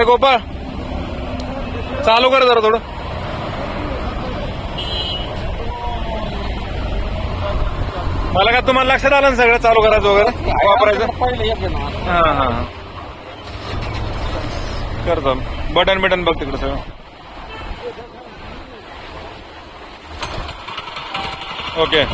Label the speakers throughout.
Speaker 1: ए गोपाळ. चालू कर जरा थोडं. मला का तुम्हाला लक्षात आलं ना सगळं चालू करायचं वगैरे? वापरायचं? हा हा हा. करतो. बटन बिटन बघ तिकडं सगळं. ओके.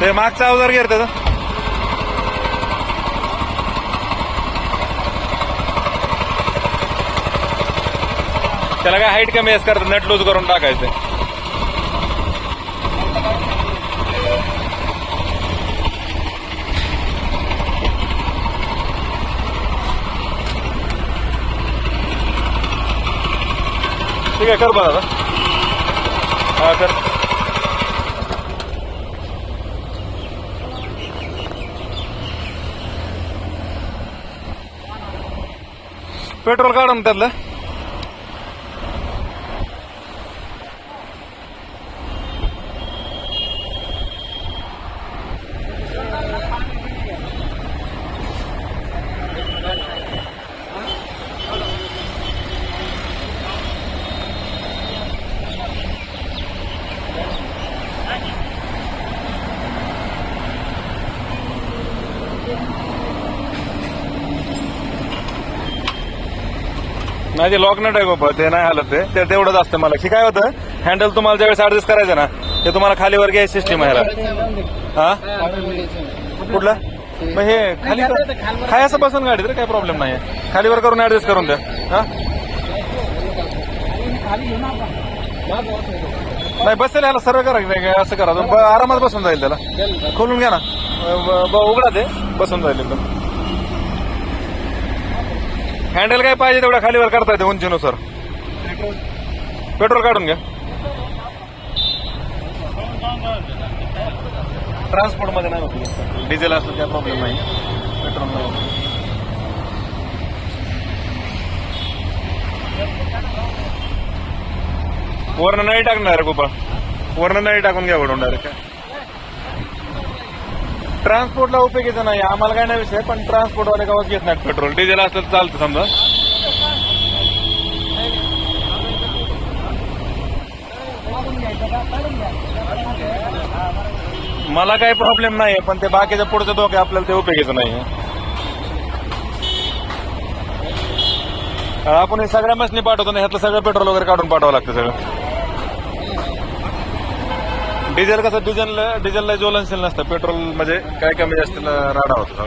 Speaker 1: ते मागचा अवजार घेर त्याचा. त्याला काय हाईट कमी असं करतात नट लूज करून टाकायचं ठीक आहे कर बघा हा कर. पेट्रोल काढा ना त्यातलं. नाही ते लॉक नट आहे बाबा ते नाही हलत ते. ते तेवढंच असतं मला. की काय होतं? हँडल तुम्हाला ज्यावेळेस ऍडजस्ट करायचं ना ते तुम्हाला खालीवर घ्यायची सिस्टीम आहे हा? कुठलं? मग हे खाली खाय असं बसून गाडी तर काही प्रॉब्लेम नाही आहे खालीवर करून ऍडजस्ट करून द्या. हा? नाही बसेल ह्याला सर्व करा नाही असं करा. आरामात बसून जाईल त्याला. खोलून घ्या ना. उघडा ते. बसून जाईल एकदम. हँडल काय पाहिजे तेवढ्या खालीवर करता येते उंचीनुसार. पेट्रोल काढून घ्या. ट्रान्सपोर्टमध्ये नाही होत डिझेल असलं काय प्रॉब्लेम नाही. पेट्रोल नाही. वरनं नाही टाकणार गोपाळ वरनं नाही टाकून घ्या वडून डायरेक्ट ट्रान्सपोर्टला उपयोगीचं नाही आम्हाला काय नाही विषय पण ट्रान्सपोर्टवाले गावात घेत नाहीत पेट्रोल. डिझेल असलं तर चालतं समजा. मला काही प्रॉब्लेम नाही पण ते बाकीचं पुढचं धोके आपल्याला ते उपयोगीचं नाही आपण हे सगळ्या मशनी पाठवतो ना ह्यातलं सगळं पेट्रोल वगैरे काढून पाठवावं लागतं सगळं. डिझेल कसं डिझेल डिझेलला ज्वलनशील नसतं. पेट्रोल म्हणजे काय कमी जास्त राडा होतो.